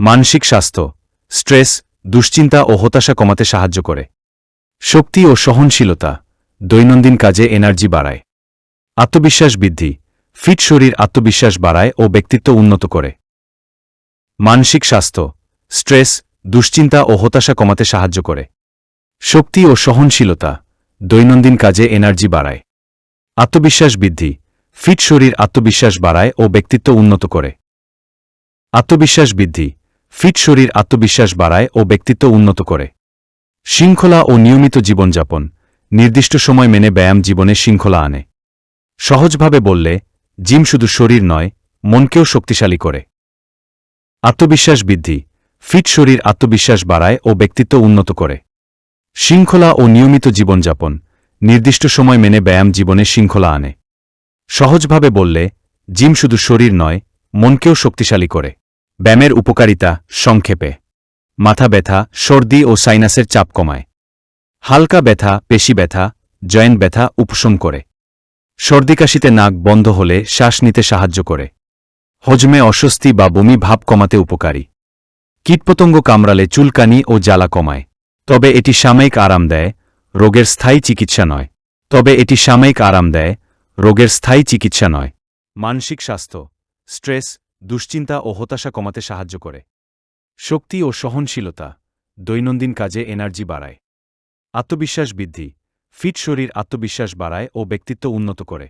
মানসিক স্বাস্থ্য, স্ট্রেস, দুশ্চিন্তা ও হতাশা কমাতে সাহায্য করে। শক্তি ও সহনশীলতা দৈনন্দিন কাজে এনার্জি বাড়ায়। আত্মবিশ্বাস বৃদ্ধি, ফিট শরীর আত্মবিশ্বাস বাড়ায় ও ব্যক্তিত্ব উন্নত করে। মানসিক স্বাস্থ্য, স্ট্রেস, দুশ্চিন্তা ও হতাশা কমাতে সাহায্য করে। শক্তি ও সহনশীলতা দৈনন্দিন কাজে এনার্জি বাড়ায়। আত্মবিশ্বাস বৃদ্ধি, ফিট শরীর আত্মবিশ্বাস বাড়ায় ও ব্যক্তিত্ব উন্নত করে। আত্মবিশ্বাস বৃদ্ধি ফিট শরীর আত্মবিশ্বাস বাড়ায় ও ব্যক্তিত্ব উন্নত করে। শৃঙ্খলা ও নিয়মিত জীবনযাপন, নির্দিষ্ট সময় মেনে ব্যায়াম জীবনে শৃঙ্খলা আনে। সহজভাবে বললে, জিম শুধু শরীর নয়, মনকেও শক্তিশালী করে। আত্মবিশ্বাস বৃদ্ধি, ফিট শরীর আত্মবিশ্বাস বাড়ায় ও ব্যক্তিত্ব উন্নত করে। শৃঙ্খলা ও নিয়মিত জীবনযাপন, নির্দিষ্ট সময় মেনে ব্যায়াম জীবনে শৃঙ্খলা আনে। সহজভাবে বললে, জিম শুধু শরীর নয়, মনকেও শক্তিশালী করে। ব্যায়ামের উপকারিতা সংক্ষেপে। মাথা ব্যথা, সর্দি ও সাইনাসের চাপ কমায়। হালকা ব্যথা, পেশি ব্যথা, জয়েন্ট ব্যথা উপশম করে। সর্দিকাশিতে নাক বন্ধ হলে শ্বাস নিতে সাহায্য করে। হজমে অস্বস্তি বা বমি ভাব কমাতে উপকারী। কীটপতঙ্গ কামড়ালে চুলকানি ও জ্বালা কমায়। তবে এটি সাময়িক আরাম দেয়, রোগের স্থায়ী চিকিৎসা নয়। তবে এটি সাময়িক আরাম দেয়, রোগের স্থায়ী চিকিৎসা নয়। মানসিক স্বাস্থ্য, স্ট্রেস দুশ্চিন্তা ও হতাশা কমাতে সাহায্য করে। শক্তি ও সহনশীলতা দৈনন্দিন কাজে এনার্জি বাড়ায়। আত্মবিশ্বাস বৃদ্ধি ফিট শরীর আত্মবিশ্বাস বাড়ায় ও ব্যক্তিত্ব উন্নত করে।